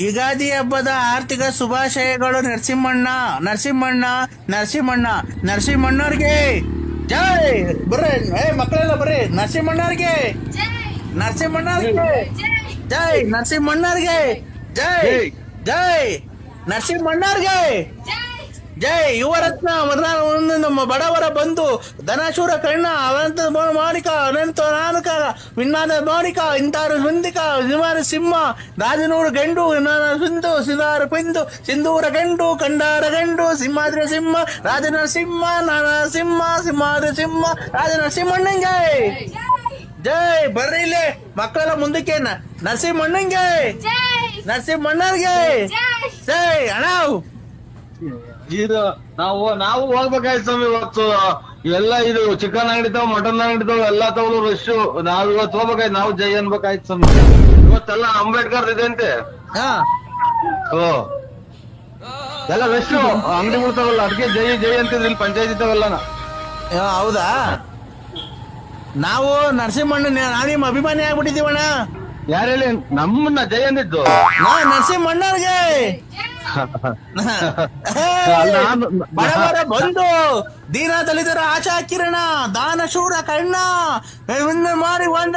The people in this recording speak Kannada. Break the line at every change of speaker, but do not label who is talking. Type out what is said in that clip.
ಯುಗಾದಿ ಹಬ್ಬದ ಆರ್ಥಿಕ ಶುಭಾಶಯಗಳು ನರಸಿಂಹಣ್ಣ ನರಸಿಂಹಣ್ಣ ನರಸಿಂಹಣ್ಣ ನರಸಿಂಹಣ್ಣವ್ರಿಗೆ. ಜೈ ಬರ್ರಿ ಏ ಮಕ್ಕಳೆಲ್ಲ ಬರ್ರಿ ನರಸಿಂಹಣ್ಣವ್ರಿಗೆ. ನರಸಿಂಹಣ್ಣವ್ರಿಗೆ. ಜೈ ನರಸಿಂಹಣ್ಣವ್ರಿಗೆ. ಜೈ ಜೈ. ನರಸಿಂಹಣ್ಣವ್ರಿಗೆ. ಜೈ ಯುವರತ್ನ ಮೊದಲ ನಮ್ಮ ಬಡವರ ಬಂದು ಧನಶೂರ ಕಣ್ಣ ಅನಂತ ಮಾಣಿಕ ಅನಂತ ನಾನಕ ವಿನ್ನಾದ ಮಾಣಿಕ ಇಂತಾರು ಸುಂದಿಕ ಸುಮಾರ ಸಿಂಹ ರಾಜನೂರು ಗಂಡು ವಿನ್ನಾದ ಸುಂದು ಸಿದಾರ ಪಿಂದು ಸಿಂಧೂರ ಗಂಡು ಕಂಡಾರ ಗಂಡು ಸಿಂಹಾದ್ರ ಸಿಂಹ ರಾಜನ ಸಿಂಹ ನಾನ ಸಿಂಹ ಸಿಂಹಾದ್ರ ಸಿಂಹ ರಾಜನ ಸಿಂಹಣ್ಣ ಜೈ ಬರ್ರಿ ಇಲ್ಲಿ ಮಕ್ಕಳೆಲ್ಲ ಮುಂದಕ್ಕೆ ನರಸಿಂಹಣ್ಣಂಗೆ. ನರಸಿಂಹಣ್ಣರ್ಗೆ ಜೈ. ಅಣ್ಣ
ಇದು ನಾವು ನಾವು ಹೋಗ್ಬೇಕಾಯ್ತು ಸ್ವಾಮಿ ಇವತ್ತು. ಎಲ್ಲ ಇದು ಚಿಕನ್ ಅಂಗಡಿ ತಾವ್ ಮಟನ್ ಅಂಗಡಿ ತಾವ್ ಎಲ್ಲಾ ರಶ್ ನಾವ್ ಇವತ್ತು ಹೋಗ್ಬೇಕಾಯ್ತು ನಾವು ಜೈ ಅನ್ಬೇಕಾಯ್ತು ಸ್ವಾಮಿ. ಇವತ್ತೆಲ್ಲ ಅಂಬೇಡ್ಕರ್ ಇದೆ
ಹಾ.
ಓ. ಎಲ್ಲ ರಶ್ ಅಂಗಡಿ ತಗೊಳ್ಳ ಅದಕ್ಕೆ ಜೈ ಜೈ ಅಂತ ಇಲ್ಲಿ ಪಂಚಾಯತಿ ತಾವೆಲ್ಲ
ಯಾ, ಹೌದಾ? ನಾವು ನರಸಿಂಹಣ್ಣ ನಾವು ನಿಮ್ಮ ಅಭಿಮಾನಿ ಆಗ್ಬಿಟ್ಟಿದೀವಣ್ಣ
ಯಾರು ಹೇಳಿ? ನಮ್ಮನ್ನ ಜೈ ಅಂದಿದ್ದು.
ನಾ
ನಾನು-
ಬಡವರ ಬಂಧು ದೀನ ದಲಿತರ ಆಶಾ ಕಿರಣ ದಾನ ಶೂರ ಕಣ್ಣ ಮಾರಿ ಬಂದ